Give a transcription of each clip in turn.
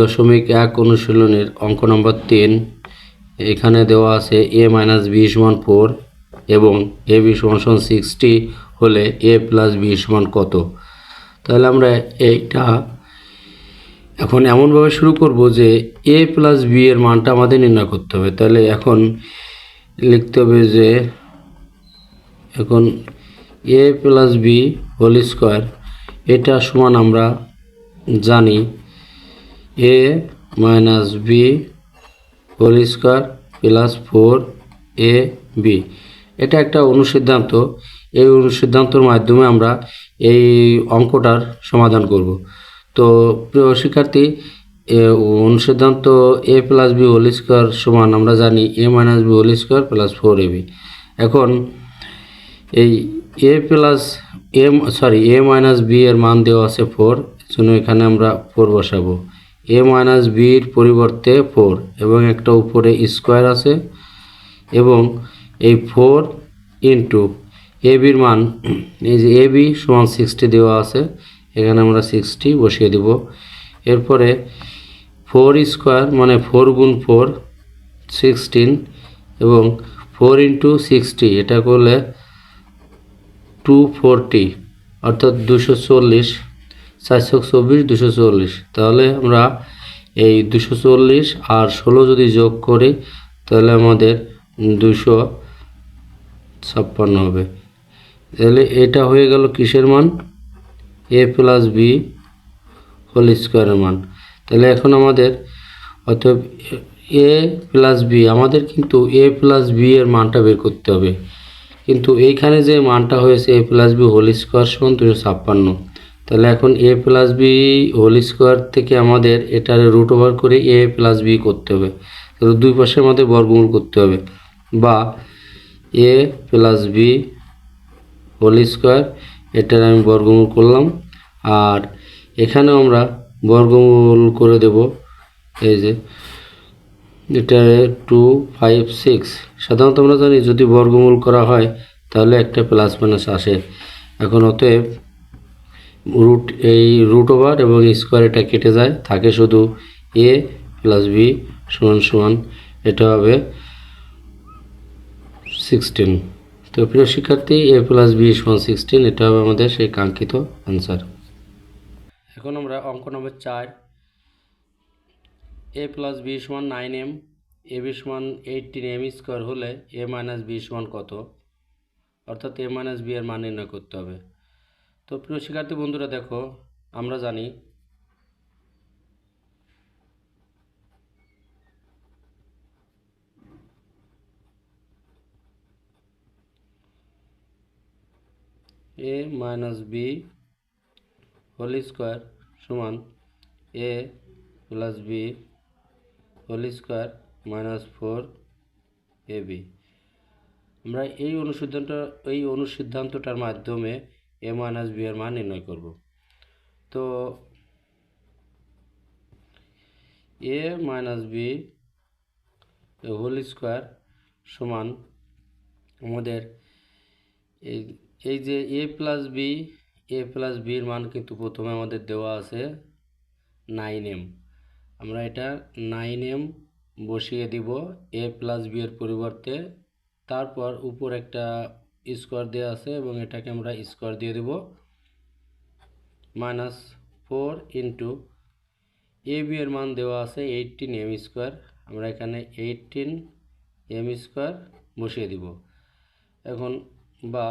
দশমিক এক অনুশীলনের অঙ্ক নম্বর তিন। এখানে দেওয়া আছে এ মাইনাস বি সমান ফোর এবং এ বি সমান সমান সিক্সটি হলে এ প্লাস বি সমান কত? তাহলে আমরা এইটা এখন এমনভাবে শুরু করব যে এ প্লাস বি এর মানটা আমাদের নির্ণয় করতে হবে। তাহলে এখন লিখতে হবে যে এখন A plus B whole square, এটা সমান আমরা জানি A minus B whole square plus four A B এটা একটা অনুসিদ্ধান্ত। এই অনুসিদ্ধান্তর মাধ্যমে আমরা এই অঙ্কটার সমাধান করব। তো প্রিয় শিক্ষার্থী অনুসিদ্ধান্ত A plus B whole square সমান আমরা জানি A minus B whole square plus four A B এখন এই A plus A sorry A minus B এর মান দেওয়া আছে ফোর জন্য এখানে আমরা ফোর বসাবো। এ মাইনাস বির পরিবর্তে ফোর এবং একটা উপরে স্কোয়ার আছে এবং এই ফোর ইন্টু এ বির মান, এই যে এ বি সমান সিক্সটি দেওয়া আছে, এখানে আমরা সিক্সটি বসিয়ে দিব। এরপরে ফোর স্কোয়ার মানে ফোর গুণ ফোর সিক্সটিন এবং ফোর ইন্টু সিক্সটি এটা করলে টু ফোরটি অর্থাৎ দুশো চল্লিশ চারশো চব্বিশ, দুশো চল্লিশ। তাহলে আমরা এই দুশো চল্লিশ আর ষোলো যদি যোগ করি, তাহলে আমাদের দুশো ছাপ্পান্ন হবে। তাহলে এটা হয়ে গেল কিসের মান? এ প্লাস বি হোল স্কোয়ারের মান। তাহলে এখন আমাদের অতএব এ প্লাস বি, আমাদের কিন্তু এ প্লাস বি এর মানটা বের করতে হবে। কিন্তু এইখানে যে মানটা হয়েছে, A plus B whole square সমান দুশো ছাপ্পান্ন। তাহলে এখন A plus B whole square থেকে আমাদের এটার রুট ওভার করে এ প্লাস বি করতে হবে। তাহলে দুই পাশে আমাদের বর্গমূল করতে হবে। বা A plus B whole square এটার আমি বর্গমূল করলাম। আর এখানেও আমরা বর্গমূল করে দেব। এই যে, এটা টু ফাইভ সিক্স সাধারণত আমরা জানি যদি বর্গমূল করা হয়, তাহলে একটা প্লাস মাইনাস আসে। এখন অতএব রুট এই রুট ওভার এবং স্কোয়ার এটা কেটে যায়। থাকে শুধু এ প্লাস বি সমান সমান, এটা হবে সিক্সটিন তো প্রিয় শিক্ষার্থী এ প্লাস বি সমান সিক্সটিন এটা হবে আমাদের সেই কাঙ্ক্ষিত অ্যান্সার এখন আমরা অঙ্ক নম্বর চার। এ প্লাস বি সমান নাইন এম এ বি সমান এইটিন এম স্কোয়ার হলে এ মাইনাস বি সমান কত? অর্থাৎ এ মাইনাস বি এর মান নির্ণয় করতে হবে। তো প্রিয় শিক্ষার্থী বন্ধুরা, দেখো, আমরা জানি A minus B whole square সমান A plus B whole square minus four A B আমরা এই অনুসিদ্ধান্ত এই অনুসিদ্ধান্তটার মাধ্যমে এ মাইনাস বি এর মান নির্ণয় করব। তো A minus B whole square সমান আমাদের এই যে A plus B, A plus বির মান কিন্তু প্রথমে আমাদের দেওয়া আছে নাইন এম। আমরা এটা নাইন এম বসিয়ে দিব, এ প্লাস বি এর পরিবর্তে। তারপর উপর একটা স্কোয়ার দেওয়া আছে এবং এটাকে আমরা স্কোয়ার দিয়ে দেব। Minus four into A B এর মান দেওয়া আছে এইটিন এম স্কোয়ার আমরা এখানে এইটিন এম স্কোয়ার বসিয়ে দিব। এখন বা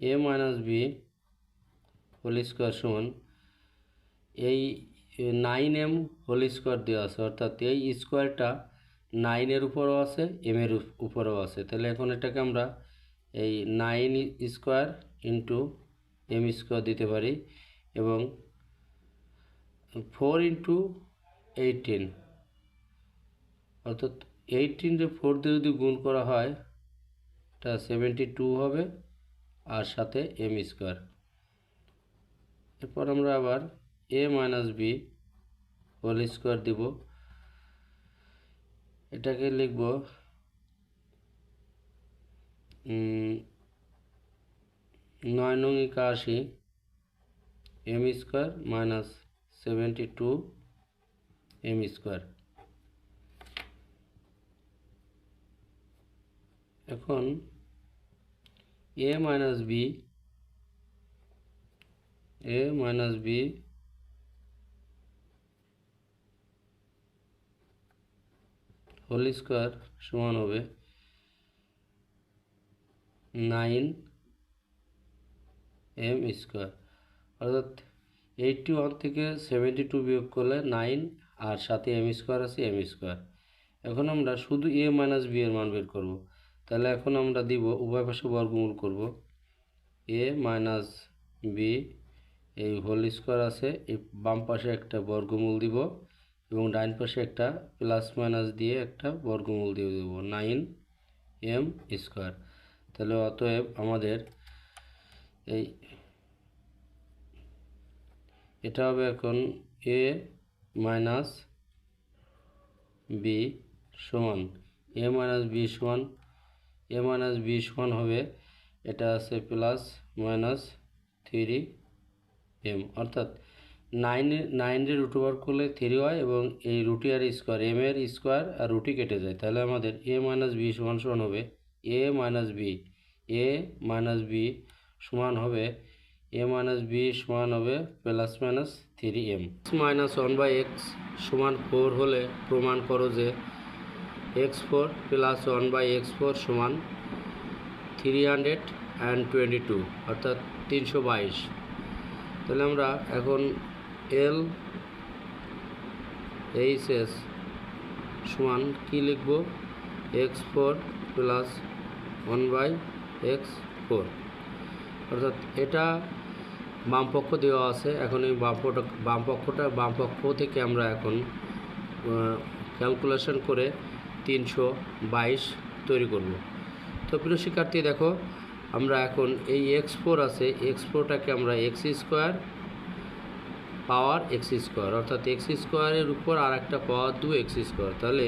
A minus B whole square সমান এই নাইন এম হোল স্কোয়ার দেওয়া আছে, অর্থাৎ এই স্কোয়ারটা নাইনের উপরও আছে এম এর উপরেও আছে। তাহলে এখন এটাকে আমরা এই nine square into M square দিতে পারি এবং ফোর ইন্টু এইটিন অর্থাৎ এইটিন যে ফোর দিয়ে যদি গুণ করা হয় এটা সেভেন্টি টু হবে আর সাথে এম স্কোয়ার এরপর আমরা আবার A minus B whole square দিব। এটাকে লিখব নয় নং একাশি, M square minus seventy two M square. এখন A minus B, A minus B, whole square সমান হবে নাইন এম স্কোয়ার। অর্থাৎ এইটটি ওয়ান থেকে সেভেন্টি টু বিয়োগ করলে নাইন, আর সাথে এম স্কোয়ার আছে এম স্কোয়ার। এখন আমরা শুধু এ মাইনাস বি এর মান বের করব। তাহলে এখন আমরা দিব উভয় পাশে বর্গমূল করব। এ মাইনাস বি, এই হোল স্কোয়ার আছে, এই বাম পাশে একটা বর্গমূল দিব এবং ডাইন পাশে একটা প্লাস মাইনাস দিয়ে একটা বর্গমূল দিয়ে দেব, নাইন এম স্কোয়ার। তাহলে অতএব আমাদের এই এটা হবে এখন এ মাইনাস বি সমান এ মাইনাস বি সমান এ মাইনাস বি সমান হবে, এটা আছে প্লাস মাইনাস থ্রি এম অর্থাৎ নাইনে নাইনের রুট ওভার করলে থ্রি হয় এবং এই রুটি আর স্কোয়ার এম এর স্কোয়ার আর রুটি কেটে যায়। তাহলে আমাদের এ মাইনাস বি সমান সমান হবে। A minus B A minus B সমান হবে এ মাইনাস বি সমান হবে plus minus three M minus one by X সমান ফোর হলে প্রমাণ করো যে X four plus one by X four সমান three hundred and twenty two অর্থাৎ তিনশো বাইশ। তাহলে আমরা এখন এল এইচ এস সমান কী লিখব? X four plus one by X four অর্থাৎ এটা বাম পক্ষ দেওয়া আছে, এখন এই বাম পক্ষ বাম পক্ষটা বাম পক্ষ থেকে আমরা এখন ক্যালকুলেশন করে তিনশো বাইশ তৈরি করব। তো প্রিয় শিক্ষার্থী, দেখো, আমরা এখন এই এক্স ফোর আছে এক্স ফোরটাকে আমরা X square power X square, অর্থাৎ এক্স স্কোয়ারের উপর আর একটা পাওয়ার দু এক্স স্কোয়ার। তাহলে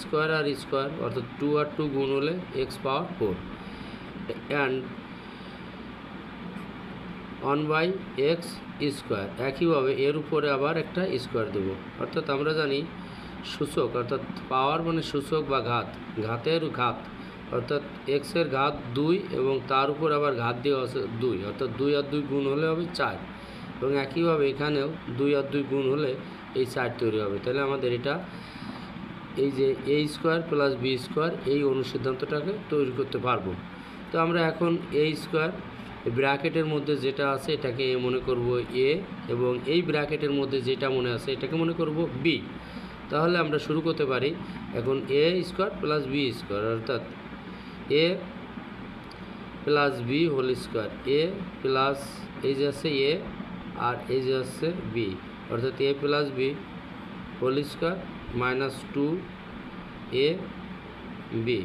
স্কোয়ার আর স্কোয়ার, অর্থাৎ টু আর টু গুণ হলে X power four. And one by X square, একইভাবে এর উপরে আবার একটা স্কোয়ার দেব। অর্থাৎ আমরা জানি সূচক, অর্থাৎ পাওয়ার মানে সূচক বা ঘাত, ঘাতের ঘাত। অর্থাৎ এক্সের ঘাত দুই এবং তার উপর আবার ঘাত দেওয়া আছে দুই, অর্থাৎ দুই আর দুই গুণ হলে হবে চার। এবং একইভাবে এখানেও দুই আর দুই গুণ হলে এই চার তৈরি হবে। তাহলে আমাদের এটা এই যে A square plus B square এই অনুসিদ্ধান্তটাকে তৈরি করতে পারব। তো আমরা এখন এ স্কোয়ার ব্র্যাকেটের মধ্যে যেটা আছে এটাকে এ মনে করব এ এবং এই ব্র্যাকেটের মধ্যে যেটা মনে আছে এটাকে মনে করব বি তাহলে আমরা শুরু করতে পারি এখন A square plus B square অর্থাৎ A plus B whole square A plus এই যে আছে এ আর এই যে আছে বি অর্থাৎ A plus B whole square minus two A B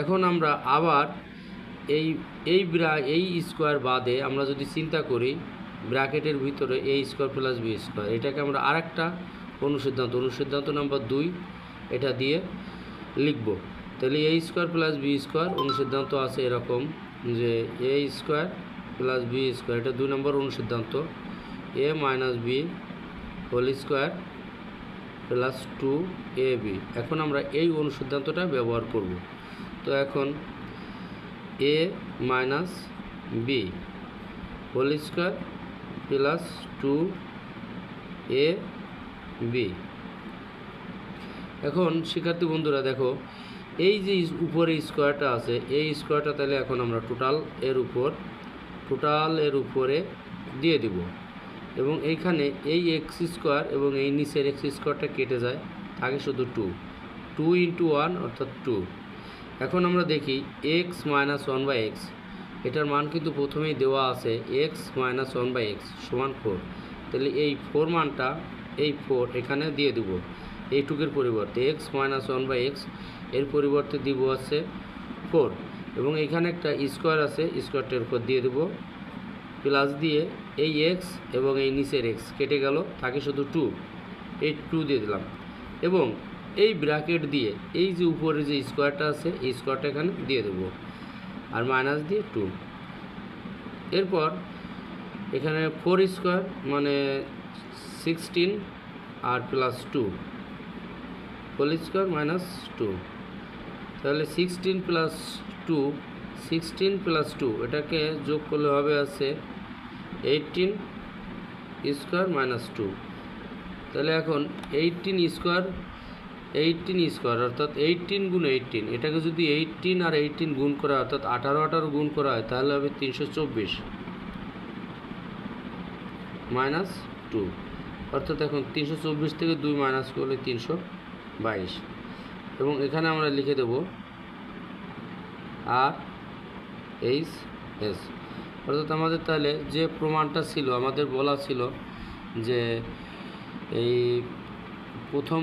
এখন আমরা আবার এই এই ব্রা এই স্কোয়ার বাদে আমরা যদি চিন্তা করি, ব্র্যাকেটের ভিতরে A square plus B square এটাকে আমরা আরেকটা অনুসিদ্ধান্ত অনুসিদ্ধান্ত নাম্বার দুই, এটা দিয়ে লিখব। তাহলে A square plus B square অনুসিদ্ধান্ত আছে এরকম যে A square plus B square, এটা দুই নম্বর অনুসিদ্ধান্ত। A minus B whole square plus two A B. এখন আমরা এই অনুসিদ্ধান্তটা ব্যবহার করব। তো এখন A minus B whole square plus two A B. এখন শিক্ষার্থী বন্ধুরা দেখো, এই যে উপরে স্কোয়ারটা আছে, এই স্কোয়ারটা তাহলে এখন আমরা টোটাল এর উপর টোটাল এর উপরে দিয়ে দিব। এবং এইখানে এই এক্স স্কোয়ার এবং এই নিচের এক্স স্কোয়ারটা কেটে যায়, থাকে শুধু টু টু ইন্টু ওয়ান অর্থাৎ টু এখন আমরা দেখি X minus one by X এটার মান কিন্তু প্রথমেই দেওয়া আছে X minus one by X সমান ফোর তাহলে এই ফোর মানটা, এই ফোর এখানে দিয়ে দেবো। এইটুকের পরিবর্তে এক্স মাইনাস ওয়ান বাই এক্সের পরিবর্তে দিব আছে ফোর এবং এখানে একটা স্কোয়ার আছে স্কোয়ারটার উপর দিয়ে দেবো। প্লাস দিয়ে এই এক্স এবং এই নিচের এক্স কেটে গেল থাকে শুধু টু এই টু দিয়ে দিলাম। এবং এই ব্র্যাকেট দিয়ে এই যে উপরে যে স্কোয়ারটা আছে, এই স্কোয়ারটা এখানে দিয়ে দেবো। আর মাইনাস দিয়ে টু এরপর এখানে ফোর স্কোয়ার মানে সিক্সটিন আর plus two whole square minus two তাহলে sixteen plus two sixteen plus two এটাকে যোগ করলে হবে আছে এইটিন স্কোয়ার মাইনাস টু তাহলে এখন এইটিন স্কোয়ার এইটিন স্কোয়ার অর্থাৎ এইটিন গুণ এইটিন এটাকে যদি এইটিন আর এইটিন গুণ করা হয়, অর্থাৎ আঠারো আঠারো গুণ করা হয়, তাহলে হবে তিনশো চব্বিশ মাইনাস টু অর্থাৎ এখন তিনশো চব্বিশ থেকে দুই মাইনাস করলে তিনশো বাইশ। এবং এখানে আমরা লিখে দেব আর এইচ এস। অর্থাৎ আমাদের তাহলে যে প্রমাণটা ছিল, আমাদের বলা ছিল যে এই প্রথম